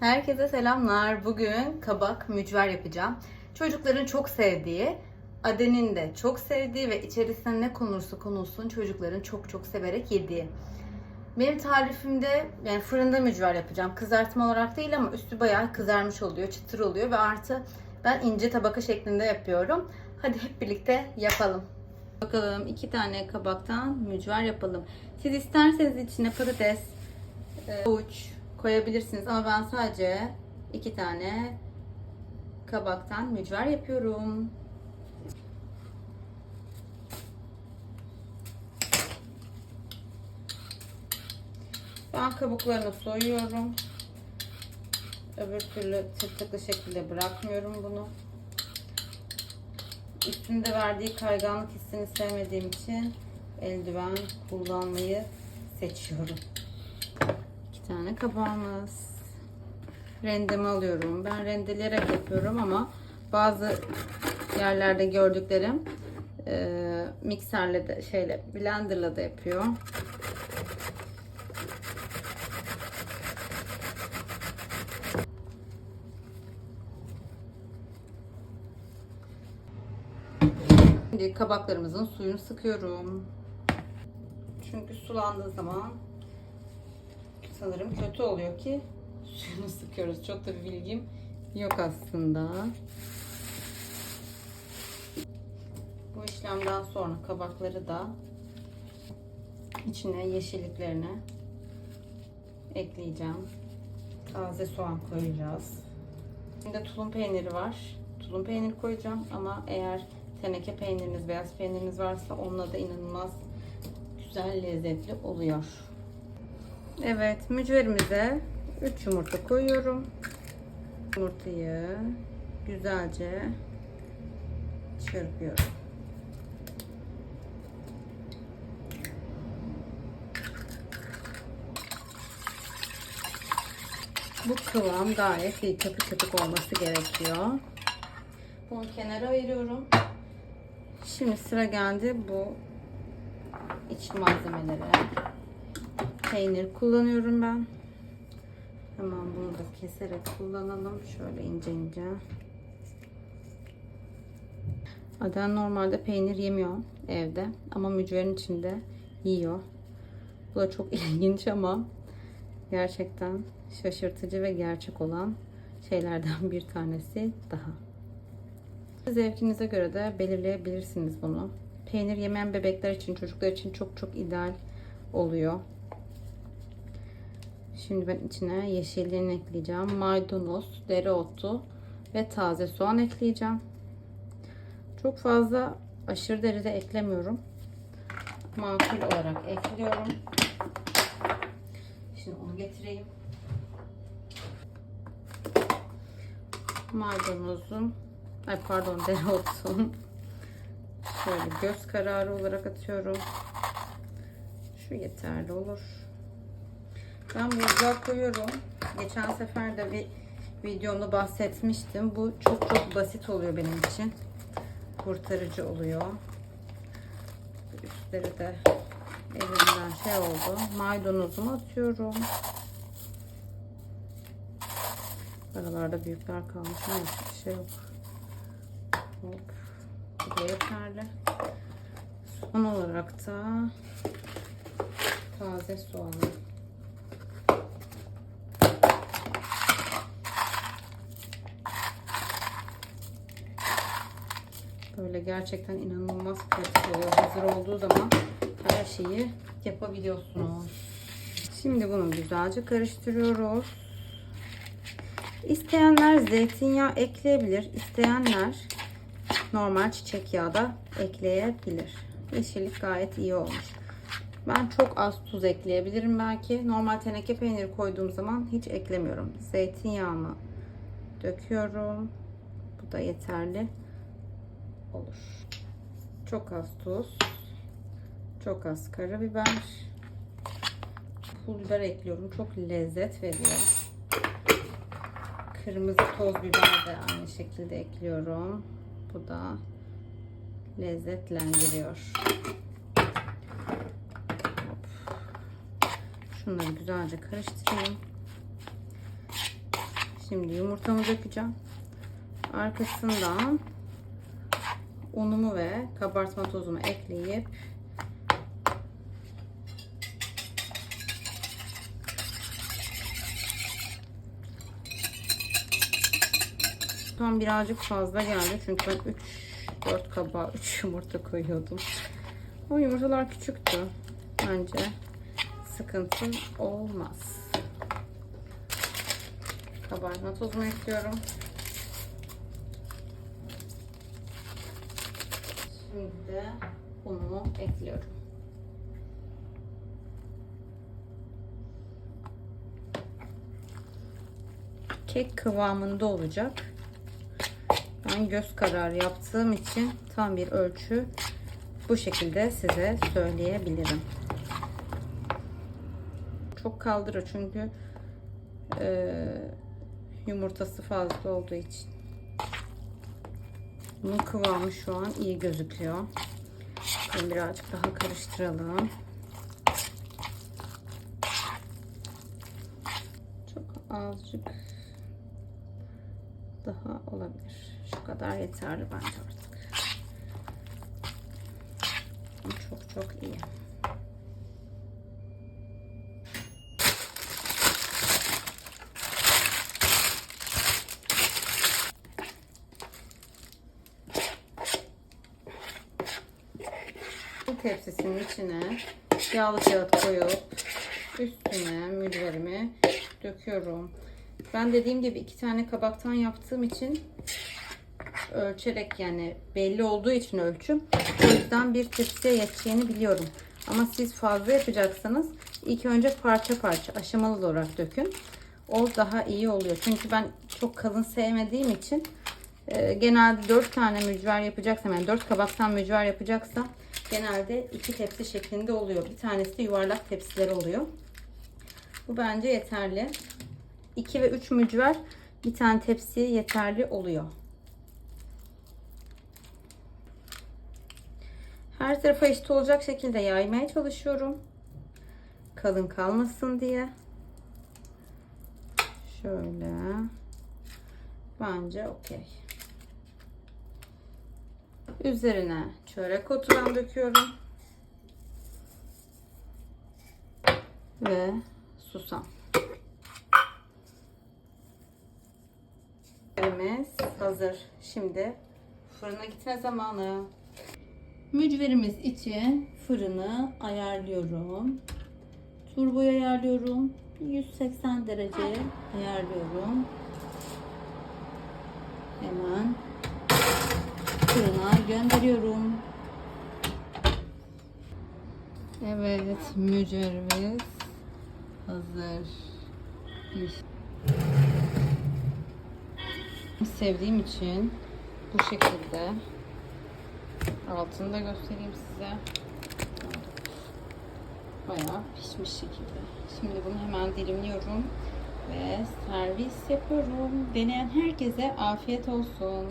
Herkese selamlar. Bugün kabak mücver yapacağım. Çocukların çok sevdiği, Aden'in de çok sevdiği ve içerisine ne konursa konulsun çocukların çok çok severek yediği. Benim tarifimde yani fırında mücver yapacağım. Kızartma olarak değil ama üstü bayağı kızarmış oluyor, çıtır oluyor ve artı ben ince tabaka şeklinde yapıyorum. Hadi hep birlikte yapalım. Bakalım iki tane kabaktan mücver yapalım. Siz isterseniz içine patates, e, uç koyabilirsiniz ama ben sadece iki tane kabaktan mücver yapıyorum. Ben kabuklarını soyuyorum. Öbür türlü tırtıklı şekilde bırakmıyorum bunu. Üstünde verdiği kayganlık hissini sevmediğim için eldiven kullanmayı seçiyorum. İki tane kabağımız. Rendemi alıyorum. Ben rendeleyerek yapıyorum ama bazı yerlerde gördüklerim e, mikserle de şeyle blenderla da yapıyor. Şimdi kabaklarımızın suyunu sıkıyorum. Çünkü sulandığı zaman sanırım kötü oluyor ki suyunu sıkıyoruz. Çok da bir bilgim yok aslında. Bu işlemden sonra kabakları da içine yeşilliklerini ekleyeceğim. Taze soğan koyacağız. Şimdi tulum peyniri var. Tulum peyniri koyacağım ama eğer teneke peyniriniz, beyaz peyniriniz varsa onunla da inanılmaz güzel lezzetli oluyor. Evet, mücverimize 3 yumurta koyuyorum. Yumurtayı güzelce çırpıyorum. Bu kıvam gayet iyi çapı çapık olması gerekiyor. Bunu kenara ayırıyorum. Şimdi sıra geldi bu iç malzemelere. Peynir kullanıyorum ben. Hemen bunu da keserek kullanalım. Şöyle ince ince. Aden normalde peynir yemiyor evde ama mücverin içinde yiyor. Bu da çok ilginç ama gerçekten şaşırtıcı ve gerçek olan şeylerden bir tanesi daha. Zevkinize göre de belirleyebilirsiniz bunu. Peynir yemeyen bebekler için, çocuklar için çok çok ideal oluyor. Şimdi ben içine yeşilliğini ekleyeceğim. Maydanoz, dereotu ve taze soğan ekleyeceğim. Çok fazla aşırı derecede eklemiyorum. Makul olarak ekliyorum. Şimdi onu getireyim. Maydanozum, ay pardon dereotum. Şöyle göz kararı olarak atıyorum. Şu yeterli olur. Ben buzluğa koyuyorum. Geçen sefer de bir videomda bahsetmiştim. Bu çok çok basit oluyor benim için. Kurtarıcı oluyor. Üstleri de elimden şey oldu. Maydanozumu atıyorum. Aralarda büyükler kalmış ama bir şey yok. Hop. Bu da yeterli. Son olarak da taze soğanı. Böyle gerçekten inanılmaz pratik oluyor. Hazır olduğu zaman her şeyi yapabiliyorsunuz. Şimdi bunu güzelce karıştırıyoruz. İsteyenler zeytinyağı ekleyebilir. İsteyenler normal çiçek yağı da ekleyebilir. Yeşillik gayet iyi olmuş. Ben çok az tuz ekleyebilirim belki. Normal teneke peyniri koyduğum zaman hiç eklemiyorum. Zeytinyağımı döküyorum. Bu da yeterli olur. Çok az tuz. Çok az karabiber. Pul biber ekliyorum. Çok lezzet veriyor. Kırmızı toz biber de aynı şekilde ekliyorum. Bu da lezzetlendiriyor. Şunları güzelce karıştırayım. Şimdi yumurtamı dökeceğim. Arkasından unumu ve kabartma tozumu ekleyip Tam birazcık fazla geldi çünkü ben 3 4 kaba 3 yumurta koyuyordum. O yumurtalar küçüktü. Bence sıkıntı olmaz. Kabartma tozumu ekliyorum. Şimdi de unumu ekliyorum. Kek kıvamında olacak. Ben göz kararı yaptığım için tam bir ölçü bu şekilde size söyleyebilirim. Çok kaldırır çünkü e, yumurtası fazla olduğu için. Bunun kıvamı şu an iyi gözüküyor. Şimdi birazcık daha karıştıralım. Çok azıcık daha olabilir. Şu kadar yeterli bence artık. Çok çok iyi. Tepsisinin içine yağlı kağıt koyup üstüne mücverimi döküyorum. Ben dediğim gibi iki tane kabaktan yaptığım için ölçerek yani belli olduğu için ölçüm. O yüzden bir tepsiye yeteceğini biliyorum. Ama siz fazla yapacaksanız ilk önce parça parça aşamalı olarak dökün. O daha iyi oluyor. Çünkü ben çok kalın sevmediğim için e, genelde 4 tane mücver yapacaksam yani 4 kabaktan mücver yapacaksam genelde iki tepsi şeklinde oluyor. Bir tanesi de yuvarlak tepsiler oluyor. Bu bence yeterli. 2 ve 3 mücver bir tane tepsiye yeterli oluyor. Her tarafa eşit olacak şekilde yaymaya çalışıyorum. Kalın kalmasın diye. Şöyle. Bence okey. Üzerine çörek oturan döküyorum. Ve susam. Mücverimiz hazır. Şimdi fırına gitme zamanı. Mücverimiz için fırını ayarlıyorum. Turboyu ayarlıyorum. 180 derece ayarlıyorum. Hemen fırına gönderiyorum. Evet, mücverimiz hazır. Sevdiğim için bu şekilde altını da göstereyim size. Bayağı pişmiş şekilde. Şimdi bunu hemen dilimliyorum ve servis yapıyorum. Deneyen herkese afiyet olsun.